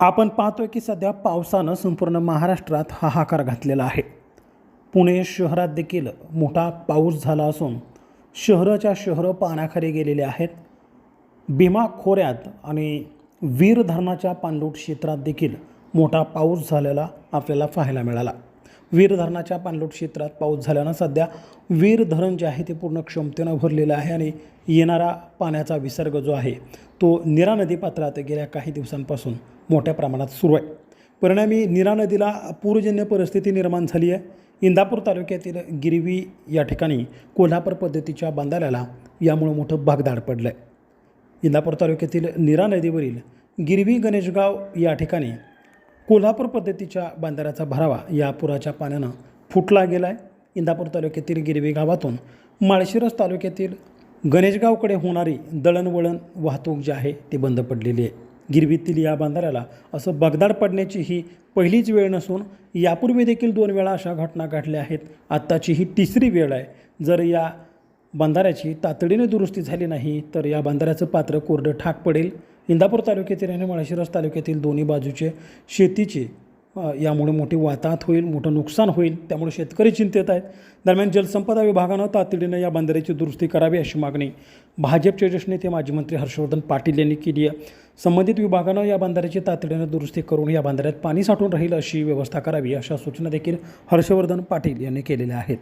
आपण पाहतोय की सध्या पावसानं संपूर्ण महाराष्ट्रात हाहाकार घातलेला आहे. पुणे शहरात देखील मोठा पाऊस झाला असून शहराच्या शहरं पाण्याखाली गेलेले आहेत. भीमा खोऱ्यात आणि वीर धरणाच्या पाणलोट क्षेत्रात देखील मोठा पाऊस झालेला आपल्याला पाहायला मिळाला. वीर धरणाच्या पाणलोट क्षेत्रात पाऊस झाल्यानं सध्या वीर धरण जे आहे ते पूर्ण क्षमतेनं भरलेलं आहे आणि येणारा पाण्याचा विसर्ग जो आहे तो निरा नदीपात्रात गेल्या काही दिवसांपासून मोठ्या प्रमाणात सुरू आहे. परिणामी निरा नदीला पूरजन्य परिस्थिती निर्माण झाली आहे. इंदापूर तालुक्यातील गिरवी या ठिकाणी कोल्हापूर पद्धतीच्या बांधाऱ्याला यामुळं मोठं भागदाड पडलं आहे इंदापूर तालुक्यातील निरा नदीवरील गिरवी गणेशगाव या ठिकाणी कोल्हापूर पद्धतीच्या बांधाऱ्याचा भरावा या पुराच्या पाण्यानं फुटला गेला आहे इंदापूर तालुक्यातील गिरवी गावातून माळशिरस तालुक्यातील गणेशगावकडे होणारी दळणवळण वाहतूक जी आहे ती बंद पडलेली आहे. गिरवीतील या बांधाऱ्याला असं बगदाड पडण्याची ही पहिलीच वेळ नसून यापूर्वी देखील दोन वेळा अशा घटना घडल्या आहेत. आत्ताची ही तिसरी वेळ आहे. जर या बांधाऱ्याची तातडीने दुरुस्ती झाली नाही तर या बांधाऱ्याचं पात्र कोरडं ठाक पडेल. इंदापूर तालुक्यातील आणि माळशिरस तालुक्यातील दोन्ही बाजूचे शेतीचे यामुळे मोठी वाताहत होईल मोठं नुकसान होईल त्यामुळे शेतकरी चिंतेत आहेत. दरम्यान जलसंपदा विभागानं तातडीनं या बंधाऱ्याची दुरुस्ती करावी अशी मागणी भाजपचे ज्येष्ठ नेते माजी मंत्री हर्षवर्धन पाटील यांनी केली आहे. संबंधित विभागानं या बंधाऱ्याची तातडीनं दुरुस्ती करून या बंधाऱ्यात पाणी साठून राहील अशी व्यवस्था करावी अशा सूचना देखील हर्षवर्धन पाटील यांनी केलेल्या आहेत.